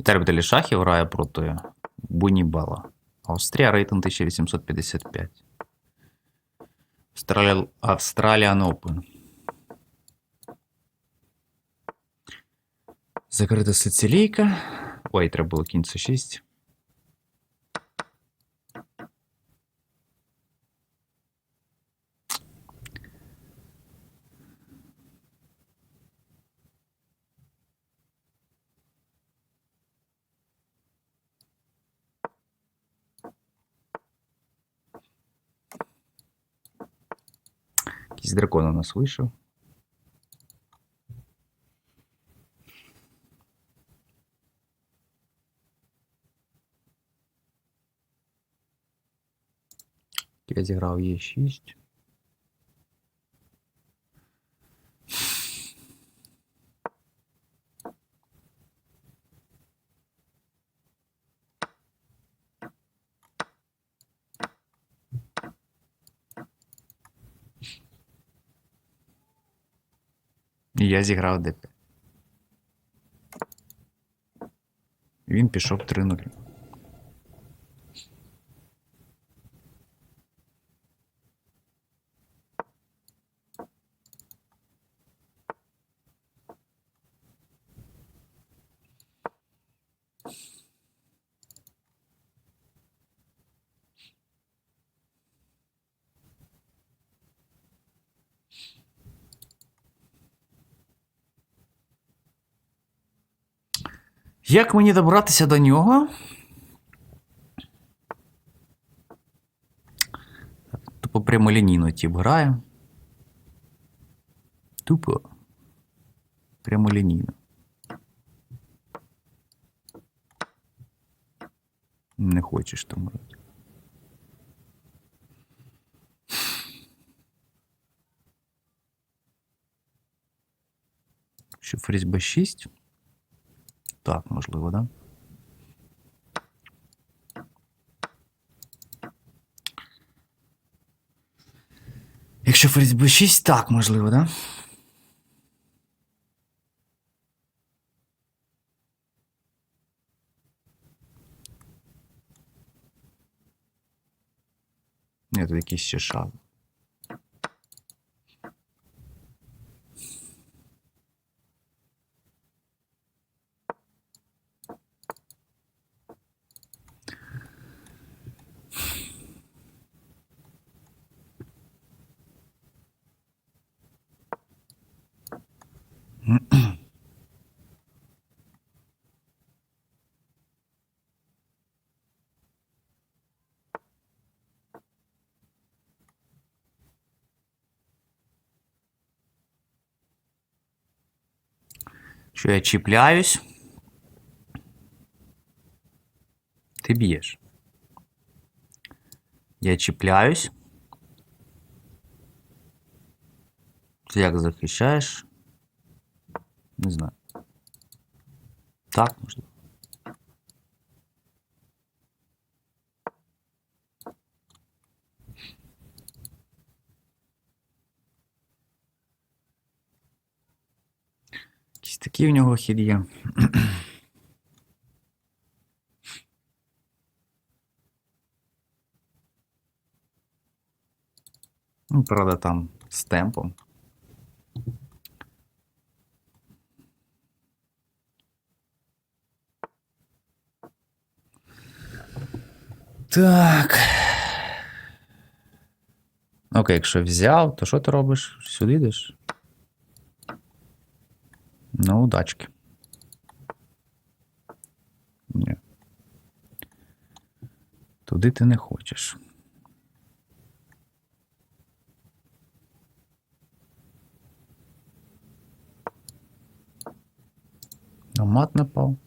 Віталій шахів грає проти Бунібала. Австрія рейтинг 1855. Австралія... Australian Open. Закрита сицилійка. Ой, треба було кінь С6. Якийсь дракон у нас вийшов. Я зіграв Е6. Я зіграв ДП. Він пішов 3-0. Як мені добратися до нього? Тупо прямолінійно тип грає. Тупо. Прямолінійно. Не хочеш там грати. Що фріз Б6? Так, можливо, да? Якщо фріз Б6, так, можливо, да? Ні, тут якийсь ще шаг. Що я чіпляюсь. Ти б'єш. Я чіпляюсь. Ти як захищаєш? Не знаю. Так, можливо. Якийсь такий у нього хід є. Ну, правда, там з темпом. Так. Окей, якщо взяв, то що ти робиш? Сюди йдеш? Ну, удачки. Ні. Туди ти не хочеш. А мат напав.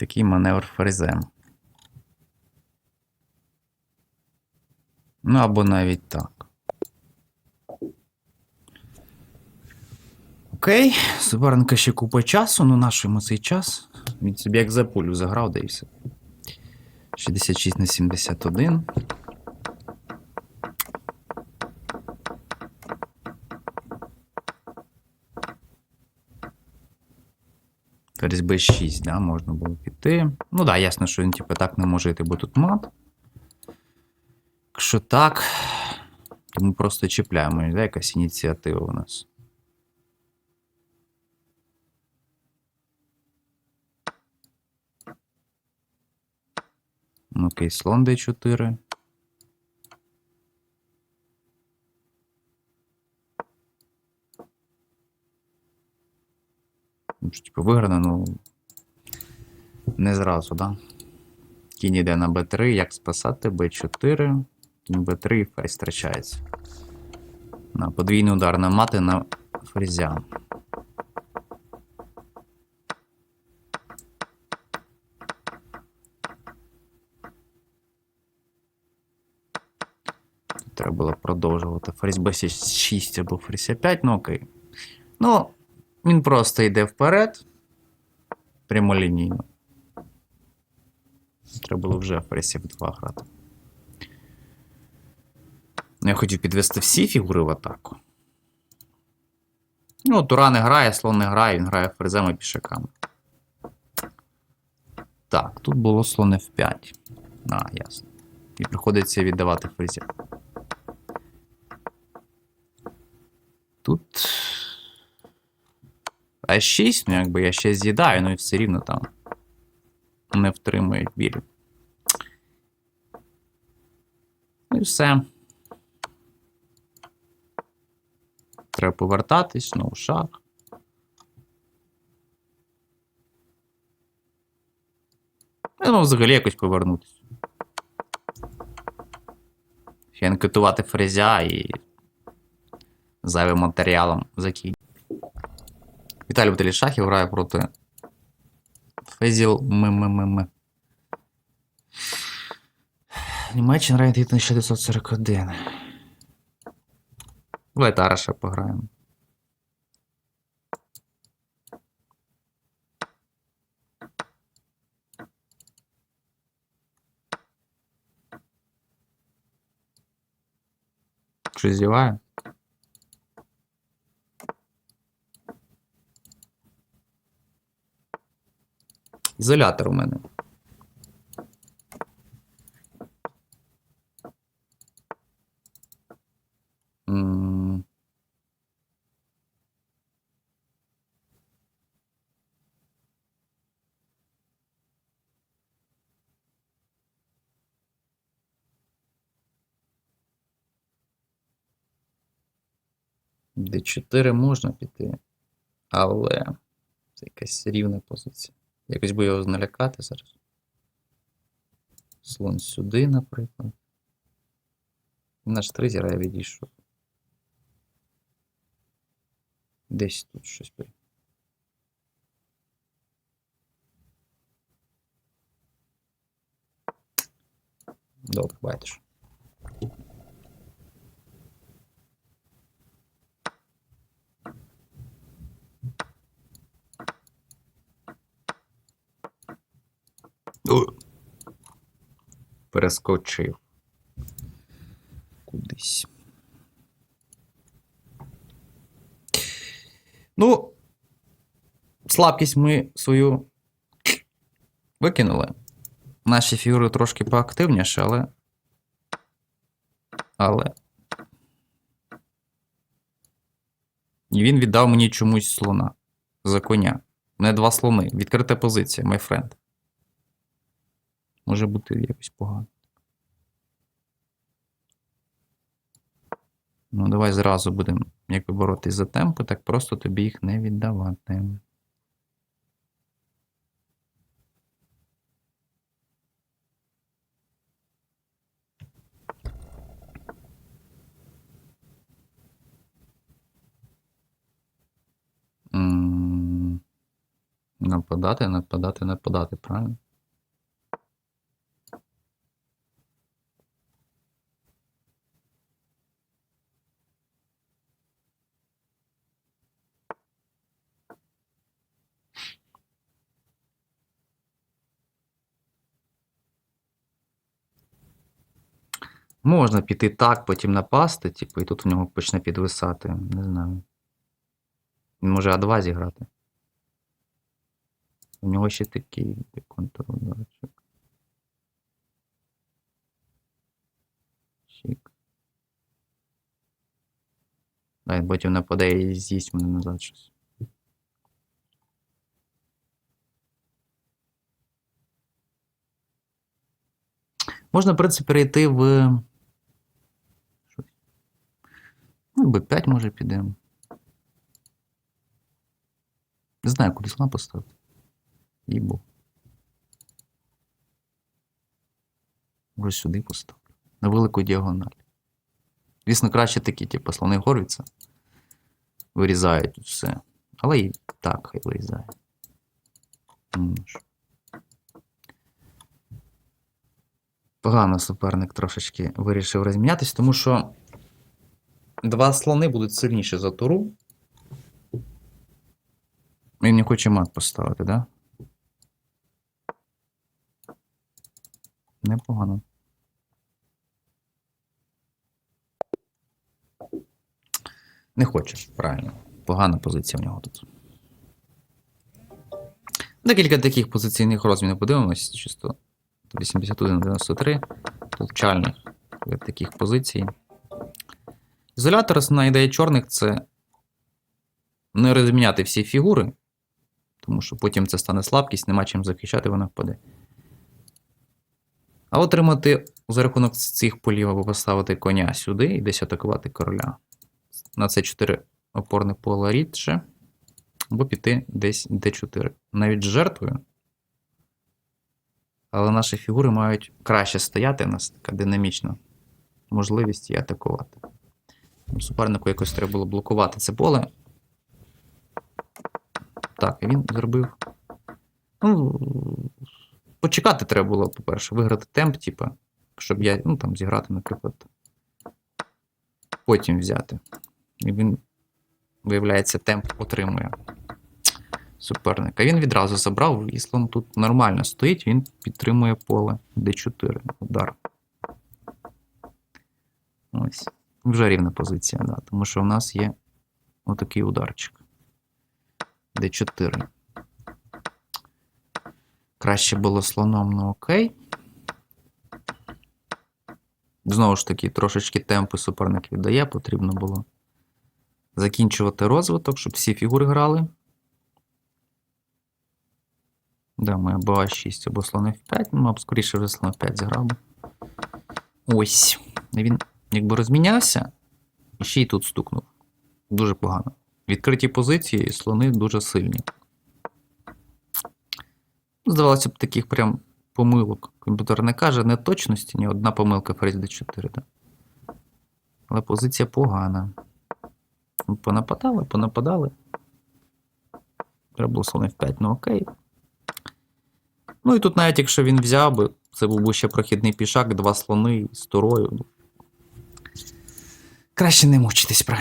Такий маневр фрезем. Ну або навіть так. Окей, суперника ще купа часу, ну наш йому цей час. Він собі як за пулю заграв, да і все. 66 на 71. Ферзь b6, да, можна було піти. Ну да, ясно, що він типу, так не може йти, бо тут мат. Якщо так, то ми просто чіпляємо, да, якась ініціатива у нас. Окей, слон d4. Що, Типу, виграно, ну. Не зразу, да? Кінь йде на b3, як спасати? b4, кінь b3 і ферзь втрачається. На подвійний удар на мати на ферзя. Треба було продовжувати. Ферзь b6 або ферзь 5, ну окей. Ну, він просто йде вперед. Прямолінійно. Треба було вже ферзь F2 грати. Ну, Я хотів підвести всі фігури в атаку. Ну, Тура не грає, слон не грає, він грає ферзем і пішаками. Так, тут було слон F5. А, ясно. І приходиться віддавати ферзя. Тут. А6, ну якби я ще з'їдаю, ну і все рівно там не втримують білі. Ну і все. Треба повертатись, знову шаг. Ну, взагалі якось повернутися. Ще анкетувати фрезя і зайвим матеріалом закинь. Віталій Баталішахів грає проти Фезіл МММ. Німеччина грає 1941. Давайте Араша пограємо. Що зіває? Ізолятор у мене. М. Д4 можна піти, але це якась рівна позиція. Якось би його налякати зараз. Слон сюди, наприклад. Наш тризер я відійшов. Десь тут щось при. Добре, бачиш. Перескочив. Кудись. Ну, слабкість ми свою викинули. Наші фігури трошки поактивніші, але. Але. І він віддав мені чомусь слона за коня. Мене два слони. Відкрита позиція, май френд. Може бути якось погано. Ну, давай зразу будемо якби боротись за темпи, так просто тобі їх не віддавати. Нападати, нападати, нападати, правильно? Можна піти так, потім напасти, типу, і тут в нього почне підвисати. Не знаю. Він може А2 зіграти. У нього ще такий контрударчик. Чик. Дай потім нападе і з'їсть мене назад щось. Можна, в принципі, перейти в. Щось. Ну, Б5 може підемо. Не знаю, куди слона поставити. Їбу. Може сюди поставлю. На велику діагональ. Звісно, краще такі, типу, слони горються. Вирізають тут все. Але і так хай вирізає. Погано суперник трошечки вирішив розмінятись, тому що два слони будуть сильніші за туру. Він не хоче мат поставити, да? Непогано. Не хоче, правильно. Погана позиція в нього тут. Декілька таких позиційних розмінів подивимось, чисто 81-93. Тут таких позицій. Ізолятор, основна ідея чорних це не розміняти всі фігури, тому що потім це стане слабкість, нема чим захищати, вона впаде. А отримати за рахунок цих полів або поставити коня сюди і десь атакувати короля. На це 4 опорне поле рідше, або піти десь d4. Навіть з жертвою. Але наші фігури мають краще стояти, у нас така динамічна можливість її атакувати. Супернику якось треба було блокувати це поле. Так, і він зробив. Ну, почекати треба було, по-перше, виграти темп, типа, щоб я, ну, там, зіграти, наприклад. Потім взяти. І він, виявляється, темп отримує суперника. Він відразу забрав, і слон тут нормально стоїть, він підтримує поле d4 удар. Ось. Вже рівна позиція, да, тому що в нас є отакий ударчик. d4. Краще було слоном, ну окей. Знову ж таки, трошечки темпу суперник віддає, потрібно було закінчувати розвиток, щоб всі фігури грали. Да, ми або А6, або слон F5, ну, мабуть, скоріше вже слон F5 зіграв. Ось. Він якби розмінявся, ще й тут стукнув. Дуже погано. Відкриті позиції, слони дуже сильні. Здавалося б, таких прям помилок. Комп'ютер не каже неточності, ні одна помилка ферзь d4. Да? Але позиція погана. Понападали, понападали. Треба було слон F5, ну окей. Ну і тут навіть якщо він взяв би, це був би ще прохідний пішак, два слони з турою. Краще не мучитись, правильно.